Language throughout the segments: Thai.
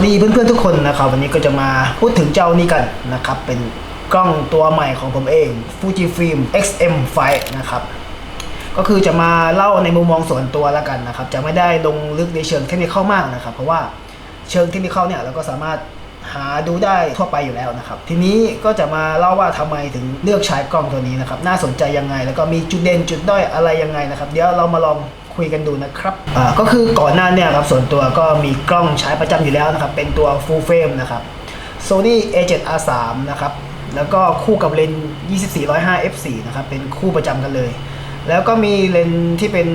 วัสดีเพื่อนๆทุกคนนะครับ วันนี้ก็จะมาพูดถึงเจ้านี้กันนะครับ เป็นกล้องตัวใหม่ของผมเอง Fujifilm XM5 นะครับ ก็คือจะมาเล่าในมุมมองส่วนตัวแล้วกันนะครับ จะไม่ได้ลงลึกในเชิงเทคนิคมากนะครับ เพราะว่าเชิงเทคนิคเนี่ยเราก็สามารถหาดูได้ทั่วไปอยู่แล้วนะครับ ทีนี้ก็จะมาเล่าว่าทำไมถึงเลือกใช้กล้องตัวนี้นะครับ น่าสนใจยังไง แล้วก็มีจุดเด่นจุดด้อยอะไรยังไงนะครับ เดี๋ยวเรามาลอง คุยกันดูนะครับก็คือก่อนหน้าเนี่ยครับส่วนตัวก็มีกล้องใช้ประจำอยู่แล้วนะครับ เป็นตัว full frame นะครับ Sony A7R3 นะครับ แล้วก็คู่กับเลนส์2405 f4 นะครับ เป็นคู่ประจำกันเลย แล้วก็มีเลนส์ที่เป็น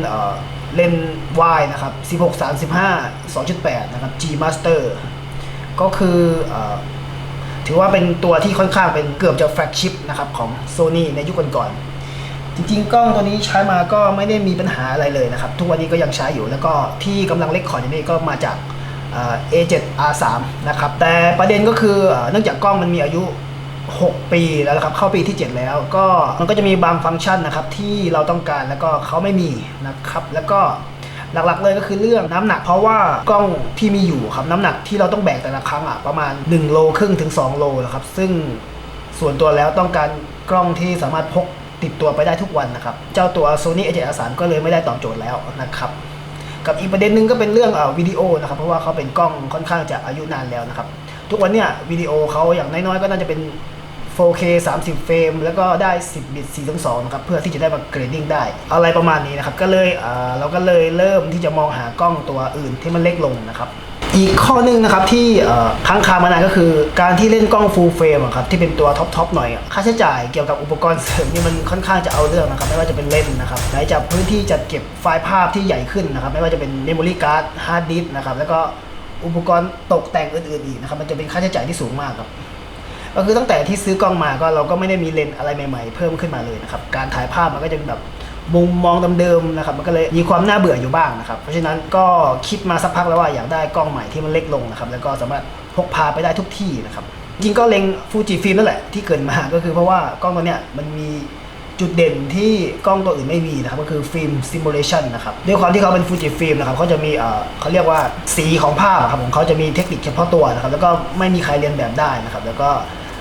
เลนส์ Y นะครับ 16 35 2.8 นะครับ G Master ก็คือออถือว่าเป็นตัวที่ค่อนข้างเป็นเกือบจะแฟลกชิพนะครับของ Sony ในยุคก่อนๆ จริงๆ กล้องตัวนี้ใช้มาก็ไม่ได้มีปัญหาอะไรเลยนะครับ ทุกวันนี้ก็ยังใช้อยู่แล้วก็ที่กำลังเล็กขออย่นี้ก็มาจากเอ่อ A7R3 นะครับ แต่ประเด็นก็คือเนื่องจากกล้องมันมีอายุ 6 ปีแล้วครับ เข้าปีที่ 7 แล้ว ก็มันก็จะมีบางฟังก์ชันนะครับที่เราต้องการแล้วก็เขาไม่มีนะครับ แล้วก็หลักๆเลยก็คือเรื่องน้ำหนักเพราะว่ากล้องที่มีอยู่ครับน้ำหนักที่เราต้องแบกแต่ละครั้งอะประมาณ1โลครึ่งถึง2โลนะครับซึ่งส่วนตัวแล้วต้องการกล้องที่สามารถพก ติดตัวไปได้ทุกวันนะครับ เจ้าตัว Sony A7R3 ก็เลยไม่ได้ตอบโจทย์แล้วนะครับ กับอีกประเด็นหนึ่งก็เป็นเรื่องเอ่อวิดีโอนะครับ เพราะว่าเขาเป็นกล้องค่อนข้างจะอายุนานแล้วนะครับ ทุกวันเนี่ยวิดีโอเขาอย่างน้อยๆก็น่าจะเป็น 4K 30 เฟรม แล้วก็ได้ 10 บิต 4.2 นะครับ เพื่อที่จะได้มาเกรดดิ้งได้ อะไรประมาณนี้นะครับ ก็เลยเอ่อเราก็เลยเริ่มที่จะมองหากล้องตัวอื่นที่มันเล็กลงนะครับ อีกข้อหนึ่งนะครับที่ค้างคามานานก็คือ การที่เล่นกล้อง full frame ครับที่เป็นตัวท็อปทอปหน่อย ค่าใช้จ่ายเกี่ยวกับอุปกรณ์เสริมนี่มันค่อนข้างจะเอาเรื่องนะครับไม่ว่าจะเป็นเลนส์นะครับไหนจะพื้นที่จัดเก็บไฟล์ภาพที่ใหญ่ขึ้นนะครับไม่ว่าจะเป็น memory card hard disk นะครับแล้วก็อุปกรณ์ตกแต่งอื่นๆอีกนะครับมันจะเป็นค่าใช้จ่ายที่สูงมากครับก็คือตั้งแต่ที่ซื้อกล้องมาก็เราก็ไม่ได้มีเลนส์อะไรใหม่ๆ เพิ่มขึ้นมาเลยนะครับการถ่ายภาพมันก็จะแบบ มุมมองเดิมๆนะครับมันก็เลยมีความน่าเบื่ออยู่บ้างนะครับเพราะฉะนั้นก็คิดมาสักพักแล้วว่าอยากได้กล้องใหม่ที่มันเล็กลงนะครับแล้วก็สามารถพกพาไปได้ทุกที่นะครับจริงก็เล็งฟูจิฟิล์มนั่นแหละที่เกิดมาก็คือเพราะว่ากล้องตัวเนี้ยมันมีจุดเด่นที่กล้องตัวอื่นไม่มีนะครับก็คือฟิล์มซิมูเลชันนะครับด้วยความที่เขาเป็นฟูจิฟิล์มนะครับเขาจะมีเขาเรียกว่าสีของภาพครับผมเขาจะมีเทคนิคเฉพาะตัวนะครับแล้วก็ไม่มีใครเรียนแบบได้นะครับแล้วก็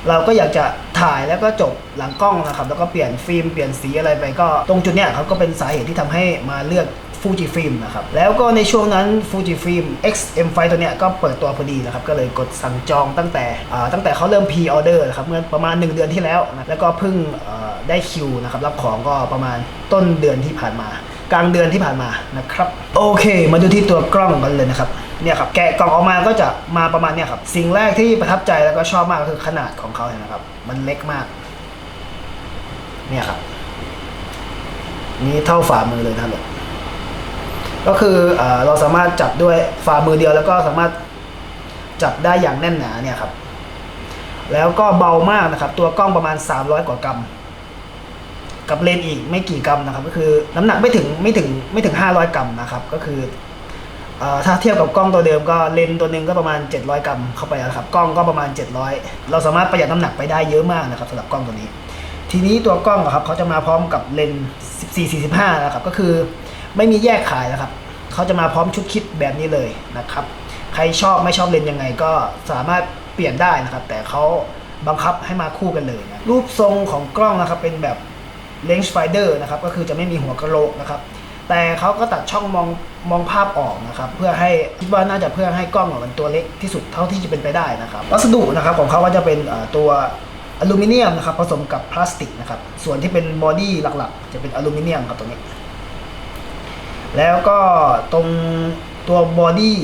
เราก็อยากจะ ถ่ายแล้วก็จบหลังกล้องนะครับแล้วก็เปลี่ยนฟิล์มเปลี่ยนสีอะไรไปก็ตรงจุดเนี้ยครับก็เป็นสาเหตุที่ทำให้มาเลือกฟูจิฟิล์มนะครับแล้วก็ในช่วงนั้นฟูจิฟิล์ม XM5 ตัวเนี้ยก็เปิดตัวพอดีนะครับก็เลยกดสั่งจองตั้งแต่ตั้งแต่เขาเริ่ม pre order นะครับเมื่อประมาณ 1 เดือนที่แล้วนะแล้วก็เพิ่งได้คิวนะครับรับของก็ประมาณต้นเดือนที่ผ่านมา กลางเดือนที่ผ่านมานะครับโอเค มาดูที่ตัวกล้องกันเลยนะครับ เนี่ยครับแกะกล่องออกมาก็จะมาประมาณเนี่ยครับ สิ่งแรกที่ประทับใจแล้วก็ชอบมากก็คือขนาดของเขาเนี่ยนะครับ มันเล็กมาก เนี่ยครับ นี่เท่าฝ่ามือเลยนะครับเนี่ยก็คือเอเราสามารถจับด้วยฝ่ามือเดียวแล้วก็สามารถจับได้อย่างแน่นหนาเนี่ยครับ แล้วก็เบามากนะครับ ตัวกล้องประมาณ 300 กว่ากรัม กับเลนส์อีกไม่กี่กรัมนะครับ ก็คือน้ำหนักไม่ถึงไม่ถึงไม่ถึง 500 กรัมนะครับ ก็คือ ถ้าเทียบกับกล้องตัวเดิมก็เลนตัวหนึ่งก็ประมาณ 700 กรัมเข้าไปแล้วครับกล้องก็ประมาณ 700 เราสามารถประหยัดน้ำหนักไปได้เยอะมากนะครับสำหรับกล้องตัวนี้ ทีนี้ตัวกล้องครับเขาจะมาพร้อมกับเลนส์14 45นะครับก็คือไม่มีแยกขายนะครับเขาจะมาพร้อมชุดคิดแบบนี้เลยนะครับใครชอบไม่ชอบเลนยังไงก็สามารถเปลี่ยนได้นะครับ แต่เขาบังคับให้มาคู่กันเลยนะรูปทรงของกล้องนะครับเป็นแบบ range finder นะครับก็คือจะไม่มีหัวกระโหลกนะครับ แต่เขาก็ตัดช่องมองมองภาพออกนะครับ เพื่อให้คิดว่าน่าจะเพื่อให้กล้องอะมันตัวเล็กที่สุดเท่าที่จะเป็นไปได้นะครับวัสดุนะครับของเขาก็จะเป็นตัวอลูมิเนียมนะครับผสมกับพลาสติกนะครับส่วนที่เป็นบอดี้หลักๆ จะเป็นอลูมิเนียมครับตรงนี้ แล้วก็ตรงตัวบอดี้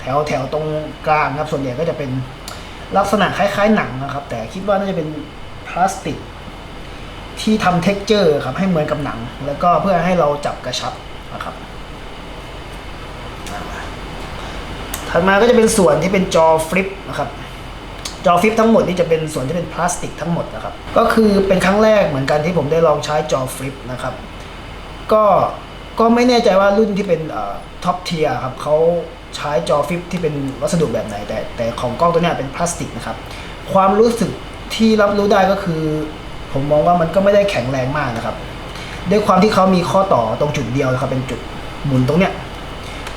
แถวแถวตรงกลางครับส่วนใหญ่ก็จะเป็นลักษณะคล้ายๆหนังนะครับ แต่คิดว่าน่าจะเป็นพลาสติก ที่ทำเท็กเจอร์ครับให้เหมือนกับหนัง แล้วก็เพื่อให้เราจับกระชับนะครับถัดมาก็จะเป็นส่วนที่เป็นจอฟลิปนะครับจอฟลิปทั้งหมดนี่จะเป็นส่วนที่เป็นพลาสติกทั้งหมดนะครับก็คือเป็นครั้งแรกเหมือนกันที่ผมได้ลองใช้จอฟลิปนะครับก็ก็ไม่แน่ใจว่ารุ่นที่เป็นท็อปเทียครับเขาใช้จอฟลิปที่เป็นวัสดุแบบไหน แต่แต่ของกล้องตัวนี้เป็นพลาสติกนะครับความรู้สึกที่รับรู้ได้ก็คือ ผมมองว่ามันก็ไม่ได้แข็งแรงมากนะครับ ด้วยความที่เขามีข้อต่อตรงจุดเดียวนะครับเป็นจุดหมุนตรงเนี้ย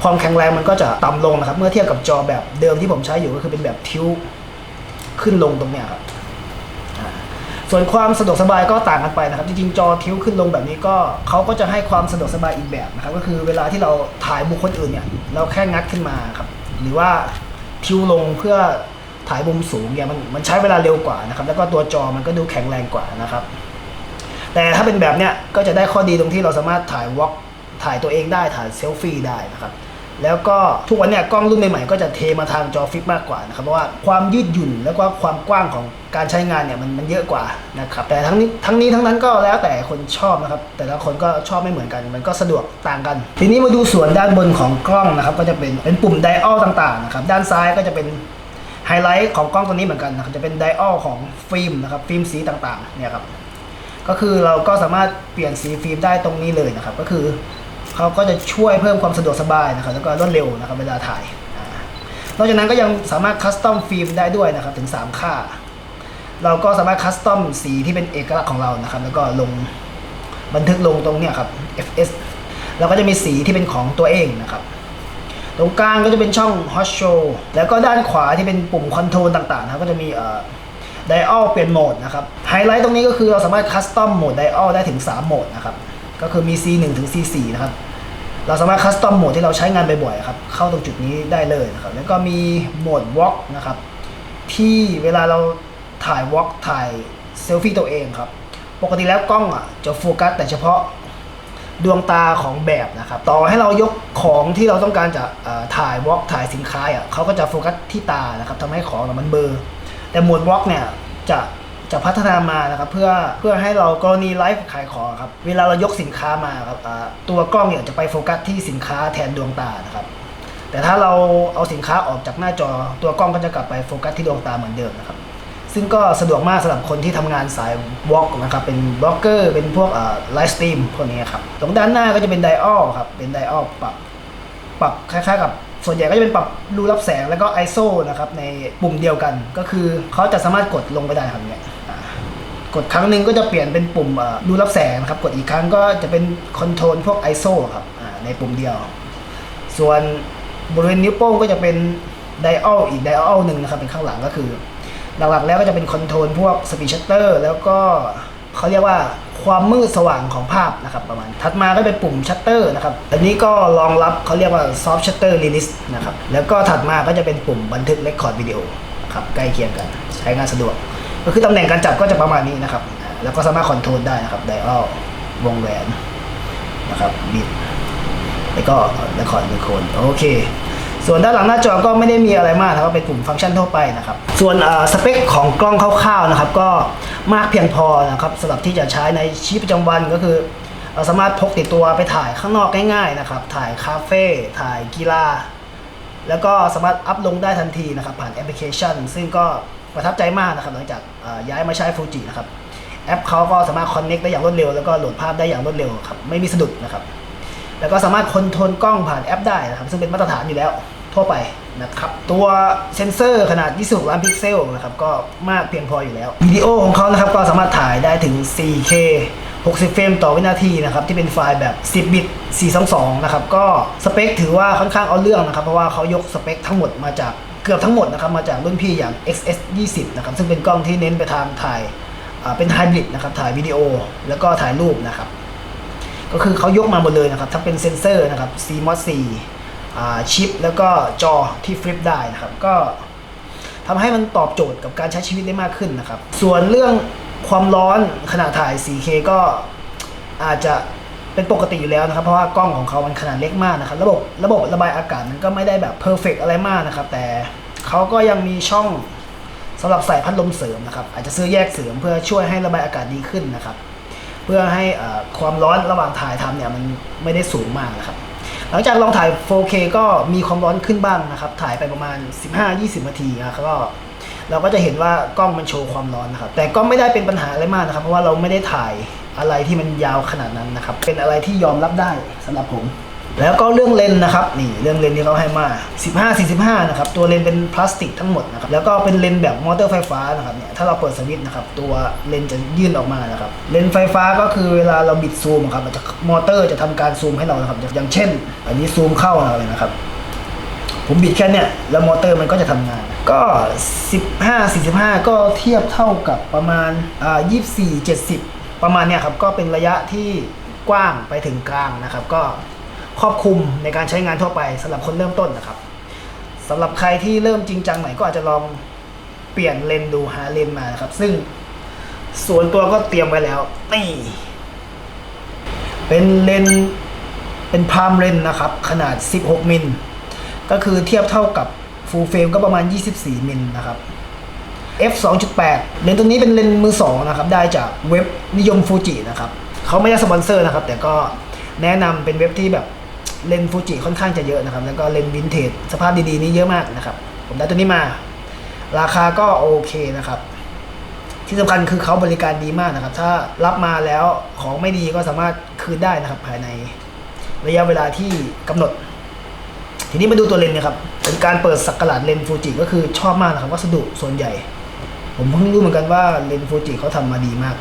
ความแข็งแรงมันก็จะต่ำลงนะครับ เมื่อเทียบกับจอแบบเดิมที่ผมใช้อยู่ก็คือเป็นแบบทิวขึ้นลงตรงเนี้ยครับส่วนความสะดวกสบายก็ต่างกันไปนะครับ จริงๆ จอทิวขึ้นลงแบบนี้ก็เขาก็จะให้ความสะดวกสบายอีกแบบนะครับ ก็คือเวลาที่เราถ่ายบุคคลอื่นเนี่ย เราแค่งัดขึ้นมาครับ หรือว่าทิวลงเพื่อ ถ่ายมุมสูงเนี่ยมันมันใช้เวลาเร็วกว่านะครับ แล้วก็ตัวจอมันก็ดูแข็งแรงกว่านะครับ แต่ถ้าเป็นแบบเนี้ยก็จะได้ข้อดีตรงที่เราสามารถถ่ายวอล์กถ่ายตัวเองได้ถ่ายเซลฟี่ได้นะครับแล้วก็ทุกวันเนี้ยกล้องรุ่นใหม่ๆก็จะเทมาทางจอฟิกมากกว่านะครับเพราะว่าความยืดหยุ่นแล้วก็ความกว้างของการใช้งานเนี่ยมันมันเยอะกว่านะครับแต่ทั้งนี้ทั้งนี้ทั้งนั้นก็แล้วแต่คนชอบนะครับแต่ละคนก็ชอบไม่เหมือนกัน มันก็สะดวกต่างกัน ทีนี้มาดูส่วนด้านบนของกล้องนะครับก็จะเป็นเป็นปุ่มไดอัลต่างๆนะครับด้านซ้ายก็จะเป็น ไฮไลท์ของกล้องตัวนี้เหมือนกันนะครับจะเป็นไดอัลของฟิล์มนะครับฟิล์มสีต่างๆเนี่ยครับก็คือเราก็สามารถเปลี่ยนสีฟิล์มได้ตรงนี้เลยนะครับ ก็คือเขาก็จะช่วยเพิ่มความสะดวกสบายนะครับ แล้วก็รวดเร็วนะครับเวลาถ่ายนอกจากนั้นก็ยังสามารถคัสตอมฟิล์มได้ด้วยนะครับถึง 3 ค่า เราก็สามารถคัสตอมสีที่เป็นเอกลักษณ์ของเรานะครับ แล้วก็ลงบันทึกลงตรงเนี้ยครับ fs แล้วก็จะมีสีที่เป็นของตัวเองนะครับ ตรงกลางก็จะเป็นช่อง Hot Show แล้วก็ด้านขวาที่เป็นปุ่มคอนโทรลต่างๆนะครับก็จะมีเอ่อไดอัลเปลี่ยนโหมดนะครับ ไฮไลท์ตรงนี้ก็คือเราสามารถคัสตอมโหมดไดอัลได้ถึง 3 โหมดนะครับ ก็คือมี C1 ถึง C4 นะครับเราสามารถคัสตอมโหมดที่เราใช้งานบ่อยๆครับ เข้าตรงจุดนี้ได้เลยนะครับ แล้วก็มีโหมด Walk นะครับ ที่เวลาเราถ่าย Walk ถ่ายเซลฟี่ตัวเองครับ ปกติแล้วกล้องอะจะโฟกัสแต่เฉพาะ ดวงตาของแบบนะครับ ต่อให้เรายกของที่เราต้องการจะถ่ายวอล์กถ่ายสินค้าอะเขาก็จะโฟกัสที่ตานะครับทำให้ของน่ะมันเบลอแต่โหมดวอล์กเนี่ยจะจะพัฒนามานะครับเพื่อเพื่อให้เรากรณีไลฟ์ขายของครับเวลาเรายกสินค้ามาครับตัวกล้องเนี่ยจะไปโฟกัสที่สินค้าแทนดวงตานะครับ แต่ถ้าเราเอาสินค้าออกจากหน้าจอตัวกล้องก็จะกลับไปโฟกัสที่ดวงตาเหมือนเดิมนะครับ ซึ่งก็สะดวกมากสำหรับคนที่ทำงานสายวอล์กนะครับเป็นบล็อกเกอร์เป็นพวกไลฟ์สตรีมพวกนี้ครับตรงด้านหน้าก็จะเป็นไดอัลครับเป็นไดอัลปรับปรับคล้ายๆกับส่วนใหญ่ก็จะเป็นปรับรูรับแสงแล้วก็ ISO นะครับในปุ่มเดียวกันก็คือเขาจะสามารถกดลงไปได้ครับเนี่ยกดครั้งหนึ่งก็จะเปลี่ยนเป็นปุ่มเอ่อรูรับแสงนะครับกดอีกครั้งก็จะเป็นคอนโทรลพวก ISO ครับในปุ่มเดียว ส่วนบริเวณนิ้วโป้งก็จะเป็นไดอัลอีกไดอัลหนึ่งนะครับเป็นข้างหลังก็คือ หลักๆแล้วก็จะเป็นคอนโทรลพวกสปีดชัตเตอร์แล้วก็เขาเรียกว่าความมืดสว่างของภาพนะครับประมาณ ถัดมาก็เป็นปุ่มชัตเตอร์นะครับ อันนี้ก็รองรับเขาเรียกว่าซอฟต์ชัตเตอร์รีลิสนะครับ แล้วก็ถัดมาก็จะเป็นปุ่มบันทึกเรคคอร์ดวิดีโอครับใกล้เคียงกันใช้งานสะดวก ก็คือตำแหน่งการจับก็จะประมาณนี้นะครับ แล้วก็สามารถคอนโทรลได้นะครับไดอัลวงแหวนนะครับบิดแล้วก็เรคคอร์ดเป็นโคนโอเค ส่วนด้านหลังหน้าจอก็ไม่ได้มีอะไรมากนะครับเป็นกลุ่มฟังก์ชันทั่วไปนะครับ ส่วนสเปคของกล้องคร่าวๆนะครับ ก็มากเพียงพอนะครับสำหรับที่จะใช้ในชีวิตประจำวันก็คือเราสามารถพกติดตัวไปถ่ายข้างนอกง่ายๆนะครับ ถ่ายคาเฟ่ ถ่ายกีฬา แล้วก็สามารถอัพลงได้ทันทีนะครับ ผ่านแอปพลิเคชัน ซึ่งก็ประทับใจมากนะครับ หลังจากย้ายมาใช้ฟูจินะครับ แอปเขาก็สามารถคอนเน็กได้อย่างรวดเร็ว แล้วก็โหลดภาพได้อย่างรวดเร็วครับ ไม่มีสะดุดนะครับ แล้วก็สามารถคอนโทรลกล้องผ่านแอปได้นะครับ ซึ่งเป็นมาตรฐานอยู่แล้ว ทั่วไปนะครับ ตัวเซ็นเซอร์ขนาด 26 ล้านพิกเซลนะครับก็มากเพียงพออยู่แล้ววิดีโอของเขานะครับก็สามารถถ่ายได้ถึง 4K 60 เฟรมต่อวินาทีนะครับที่เป็นไฟล์แบบ 10 บิต 422 นะครับก็สเปคถือว่าค่อนข้างเอาเรื่องนะครับ เพราะว่าเขายกสเปคทั้งหมดมาจากเกือบทั้งหมดนะครับมาจากรุ่นพี่อย่าง XS 20นะครับซึ่งเป็นกล้องที่เน้นไปทางถ่ายเป็นไฮบริดนะครับถ่ายวิดีโอแล้วก็ถ่ายรูปนะครับก็คือเขายกมาหมดเลยนะครับทั้งเป็นเซนเซอร์นะครับ CMOS 4 ชิปแล้วก็จอที่ฟลิปได้นะครับก็ทำให้มันตอบโจทย์กับการใช้ชีวิตได้มากขึ้นนะครับ ส่วนเรื่องความร้อนขณะถ่าย 4K ก็อาจจะเป็นปกติอยู่แล้วนะครับ เพราะว่ากล้องของเขามันขนาดเล็กมากนะครับ ระบบระบบระบายอากาศมันก็ไม่ได้แบบเพอร์เฟกอะไรมากนะครับ แต่เขาก็ยังมีช่องสำหรับใส่พัดลมเสริมนะครับ อาจจะซื้อแยกเสริมเพื่อช่วยให้ระบายอากาศดีขึ้นนะครับ เพื่อให้ความร้อนระหว่างถ่ายทำเนี่ยมันไม่ได้สูงมากนะครับ หลังจากลองถ่าย 4K ก็มีความร้อนขึ้นบ้างนะครับ ถ่ายไปประมาณ 15-20 นาทีนะครับก็เราก็จะเห็นว่ากล้องมันโชว์ความร้อนนะครับ แต่ก็ไม่ได้เป็นปัญหาอะไรมากนะครับ เพราะว่าเราไม่ได้ถ่ายอะไรที่มันยาวขนาดนั้นนะครับ เป็นอะไรที่ยอมรับได้สำหรับผม แล้วก็เรื่องเลนนะครับนี่เรื่องเลนที่เขาให้มา 15 45 นะครับ ตัวเลนเป็นพลาสติกทั้งหมดนะครับแล้วก็เป็นเลนแบบมอเตอร์ไฟฟ้านะครับเนี่ยถ้าเราเปิดสวิตช์นะครับตัวเลนจะยื่นออกมานะครับเลนไฟฟ้าก็คือเวลาเราบิดซูมอะครับมันจะมอเตอร์จะทำการซูมให้เรานะครับอย่างเช่น อันนี้ซูมเข้าเลยนะครับผมบิดแค่เนี่ยแล้วมอเตอร์มันก็จะทำงาน ก็ 15 45 ก็เทียบเท่ากับประมาณอ่า24 70 ประมาณเนี่ยครับก็เป็นระยะที่กว้างไปถึงกลางนะครับ ก็ ครอบคลุมในการใช้งานทั่วไปสำหรับคนเริ่มต้นนะครับสำหรับใครที่เริ่มจริงจังหน่อยก็อาจจะลองเปลี่ยนเลนดูหาเลนมานะครับ ซึ่งส่วนตัวก็เตรียมไว้แล้วนี่เป็นเลนเป็นพามเลนนะครับ ขนาด 16 มิล ก็คือเทียบเท่ากับ full frame ก็ประมาณ 24 มิลนะครับ f 2.8เลนตัวนี้เป็นเลนมือสองนะครับ ได้จากเว็บนิยมฟูจินะครับ เขาไม่ได้สปอนเซอร์นะครับ แต่ก็แนะนำเป็นเว็บที่แบบ เลนฟูจิค่อนข้างจะเยอะนะครับ แล้วก็เลนวินเทจสภาพดีๆนี้เยอะมากนะครับ ผมได้ตัวนี้มา ราคาก็โอเคนะครับ ที่สำคัญคือเขาบริการดีมากนะครับ ถ้ารับมาแล้วของไม่ดีก็สามารถคืนได้นะครับ ภายในระยะเวลาที่กำหนด ทีนี้มาดูตัวเลนส์นะครับ เป็นการเปิดสักกลาดเลนส์ฟูจิก็คือชอบมากนะครับวัสดุส่วนใหญ่ ผมเพิ่งรู้เหมือนกันว่าเลนส์ฟูจิเขาทำมาดีมาก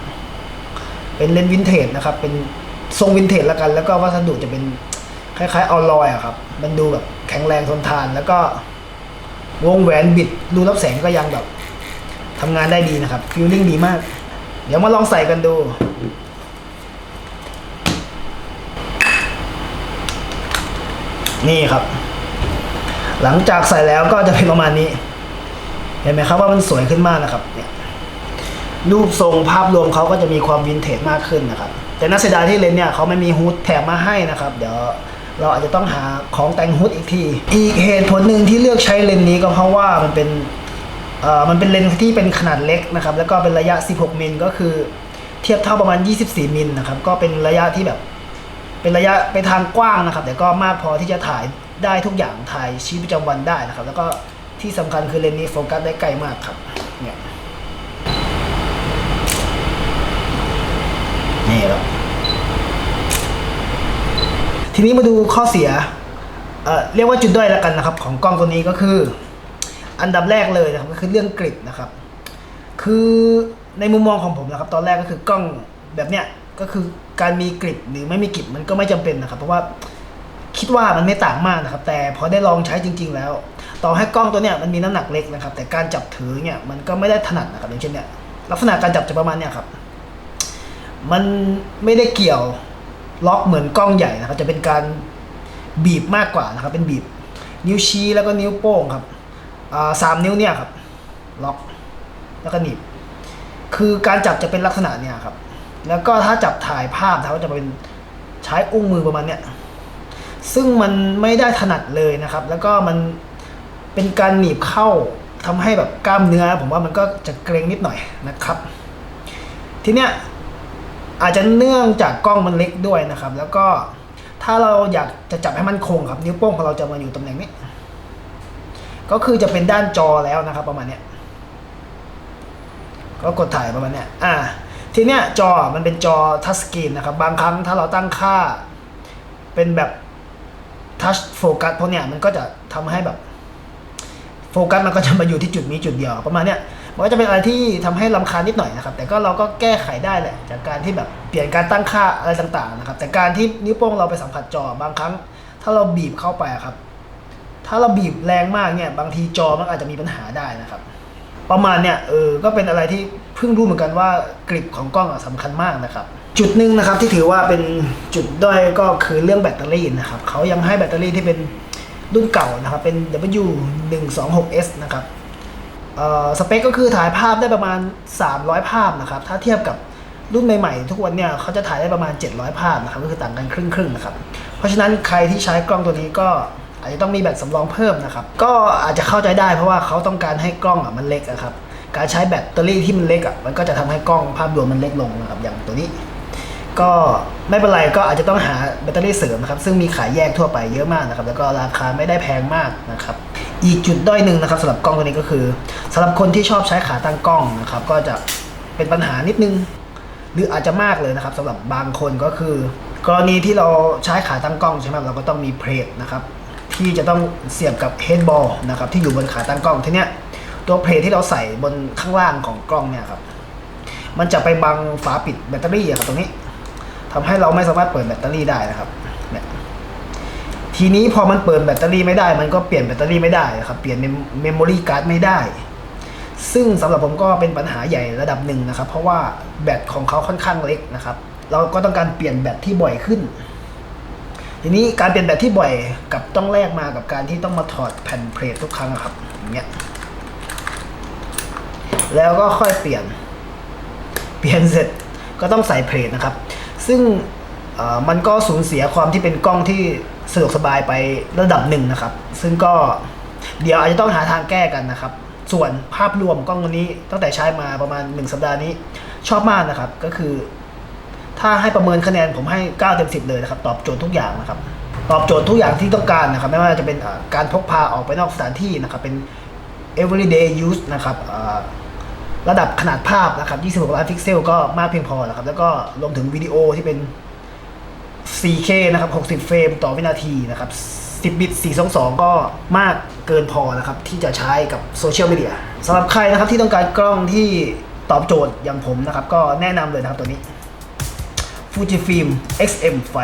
เป็นเลนส์วินเทจนะครับ เป็นทรงวินเทจละกัน แล้วก็วัสดุจะเป็น คล้ายๆออลลอยอะครับ มันดูแบบแข็งแรงทนทาน แล้วก็วงแหวนบิดรูรับแสงก็ยังแบบทำงานได้ดีนะครับฟิลลิ่งดีมาก เดี๋ยวมาลองใส่กันดูนี่ครับ หลังจากใส่แล้วก็จะเป็นประมาณนี้ เห็นไหมครับว่ามันสวยขึ้นมากนะครับ เนี่ยรูปทรงภาพรวมเขาก็จะมีความวินเทจมากขึ้นนะครับ แต่น่าเสียดายที่เลนส์เนี่ยเขาไม่มีฮูดแถมมาให้นะครับ เดี๋ยว เราอาจจะต้องหาของแต่งฮูดอีกที อีกเหตุผลหนึ่งที่เลือกใช้เลนส์นี้ก็เพราะว่ามันเป็นมันเป็นเลนส์ที่เป็นขนาดเล็กนะครับ แล้วก็เป็นระยะ 16 มิลก็คือเทียบเท่าประมาณ 24 มิลนะครับ ก็เป็นระยะที่แบบ เป็นระยะไปทางกว้างนะครับ แต่ก็มากพอที่จะถ่ายได้ทุกอย่างถ่ายชีวิตประจำวันได้นะครับ แล้วก็ที่สำคัญคือเลนส์นี้โฟกัสได้ไกลมากครับ เนี่ยนี่ครับ ทีนี้มาดูข้อเสียเเรียกว่าจุดด้อยแล้วกันนะครับ ของกล้องตัวนี้ก็คือ อันดับแรกเลยนะครับก็คือเรื่องกริดนะครับ คือในมุมมองของผมนะครับ ตอนแรกก็คือกล้องแบบเนี้ยก็คือการมีกริดหรือไม่มีกริดมันก็ไม่จำเป็นนะครับ เพราะว่าคิดว่ามันไม่ต่างมากนะครับ แต่พอได้ลองใช้จริง ๆ แล้ว ต่อให้กล้องตัวเนี้ยมันมีน้ำหนักเล็กนะครับ แต่การจับถือเนี่ยมันก็ไม่ได้ถนัดนะครับอย่างเช่นเนี่ยลักษณะการจับจะประมาณเนี้ยครับ มันไม่ได้เกี่ยว ล็อกเหมือนกล้องใหญ่นะครับ จะเป็นการบีบมากกว่านะครับ เป็นบีบ นิ้วชี้แล้วก็นิ้วโป้งครับสามนิ้วเนี่ยครับล็อกแล้วก็หนีบคือการจับจะเป็นลักษณะเนี่ยครับ แล้วก็ถ้าจับถ่ายภาพเขาจะเป็นใช้อุ้งมือประมาณเนี้ยซึ่งมันไม่ได้ถนัดเลยนะครับ แล้วก็มันเป็นการหนีบเข้าทำให้แบบกล้ามเนื้อ ผมว่ามันก็จะเกรงนิดหน่อยนะครับ ทีเนี้ย อาจจะเนื่องจากกล้องมันเล็กด้วยนะครับ แล้วก็ถ้าเราอยากจะจับให้มันคงครับ นิ้วโป้งของเราจะมาอยู่ตำแหน่งนี้ ก็คือจะเป็นด้านจอแล้วนะครับ ประมาณเนี้ยก็กดถ่ายประมาณเนี้ยอ่า ทีเนี้ยจอมันเป็นจอทัชสกรีนนะครับ บางครั้งถ้าเราตั้งค่า เป็นแบบทัชโฟกัสพวกเนี้ยมันก็จะทำให้แบบ โฟกัสมันก็จะมาอยู่ที่จุดนี้จุดเดียวประมาณเนี้ย มันก็จะเป็นอะไรที่ทำให้ลำคาญนิดหน่อยนะครับ แต่ก็เราก็แก้ไขได้แหละ จากการที่แบบเปลี่ยนการตั้งค่าอะไรต่างๆนะครับ แต่การที่นิ้วโป้งเราไปสัมผัสจอบางครั้ง ถ้าเราบีบเข้าไปครับ ถ้าเราบีบแรงมากเนี่ย บางทีจอมันอาจจะมีปัญหาได้นะครับ ประมาณเนี่ยเออก็เป็นอะไรที่เพิ่งรู้เหมือนกันว่ากริปของกล้องอะสำคัญมากนะครับจุดหนึ่งนะครับที่ถือว่าเป็นจุดด้อยก็คือเรื่องแบตเตอรี่นะครับเขายังให้แบตเตอรี่ที่เป็นรุ่นเก่านะครับเป็น W126S นะครับ สเปคก็คือถ่ายภาพได้ประมาณ 300 ภาพนะครับถ้าเทียบกับรุ่นใหม่ๆ ทุกวันเนี่ยเขาจะถ่ายได้ประมาณ 700 ภาพนะครับก็คือต่างกันครึ่งๆนะครับเพราะฉะนั้นใครที่ใช้กล้องตัวนี้ก็อาจจะต้องมีแบตสำรองเพิ่มนะครับก็อาจจะเข้าใจได้เพราะว่าเขาต้องการให้กล้องอะมันเล็กอะครับการใช้แบตเตอรี่ที่มันเล็กอะมันก็จะทำให้กล้องภาพรวมมันเล็กลงนะครับอย่างตัวนี้ ก็ไม่เป็นไรก็อาจจะต้องหาแบตเตอรี่เสริมนะครับซึ่งมีขายแยกทั่วไปเยอะมากนะครับแล้วก็ราคาไม่ได้แพงมากนะครับ อีกจุดด้อยหนึ่งนะครับสำหรับกล้องตัวนี้ก็คือสำหรับคนที่ชอบใช้ขาตั้งกล้องนะครับก็จะเป็นปัญหานิดนึง หรืออาจจะมากเลยนะครับสำหรับบางคนก็คือ กรณีที่เราใช้ขาตั้งกล้องใช่ไหมเราก็ต้องมีเพลทนะครับที่จะต้องเสียบกับเฮดบอลนะครับที่อยู่บนขาตั้งกล้องทีเนี้ยตัวเพลทที่เราใส่บนข้างล่างของกล้องเนี่ยครับมันจะไปบังฝาปิดแบตเตอรี่อะครับตรงนี้ทำให้เราไม่สามารถเปิดแบตเตอรี่ได้นะครับเนี่ย ทีนี้พอมันเปิดแบตเตอรี่ไม่ได้ มันก็เปลี่ยนแบตเตอรี่ไม่ได้นะครับ เปลี่ยนเมมโมรี่การ์ดไม่ได้ ซึ่งสำหรับผมก็เป็นปัญหาใหญ่ระดับหนึ่งนะครับ เพราะว่าแบตของเขาค่อนข้างเล็กนะครับ เราก็ต้องการเปลี่ยนแบตที่บ่อยขึ้น ทีนี้การเปลี่ยนแบตที่บ่อยกับต้องแลกมากับการที่ต้องมาถอดแผ่นเพลททุกครั้งครับอย่างเงี้ยแล้วก็ค่อยเปลี่ยน เปลี่ยนเสร็จก็ต้องใส่เพลทนะครับ ซึ่งมันก็สูญเสียความที่เป็นกล้องที่ สะดวกสบายไประดับหนึ่งนะครับ ซึ่งก็เดี๋ยวอาจจะต้องหาทางแก้กันนะครับ ส่วนภาพรวมกล้องตัวนี้ตั้งแต่ใช้มาประมาณ 1 สัปดาห์นี้ชอบมากนะครับ ก็คือ ถ้าให้ประเมินคะแนนผมให้ 9 เต็ม 10 เลยนะครับ ตอบโจทย์ทุกอย่างนะครับ ตอบโจทย์ทุกอย่างที่ต้องการนะครับ ไม่ว่าจะเป็นการพกพาออกไปนอกสถานที่นะครับ เป็น everyday use นะครับระดับขนาดภาพนะครับ 26 ล้านพิกเซลก็มากเพียงพอแล้วครับ แล้วก็รวมถึงวิดีโอที่เป็น 4K นะครับ 60 เฟรมต่อวินาทีนะครับ 10 บิต 422 ก็มากเกินพอนะครับ ที่จะใช้กับโซเชียลมีเดียสำหรับใครนะครับที่ต้องการกล้องที่ตอบโจทย์อย่างผมนะครับ ก็แนะนำเลยนะครับตัวนี้ Fujifilm XM5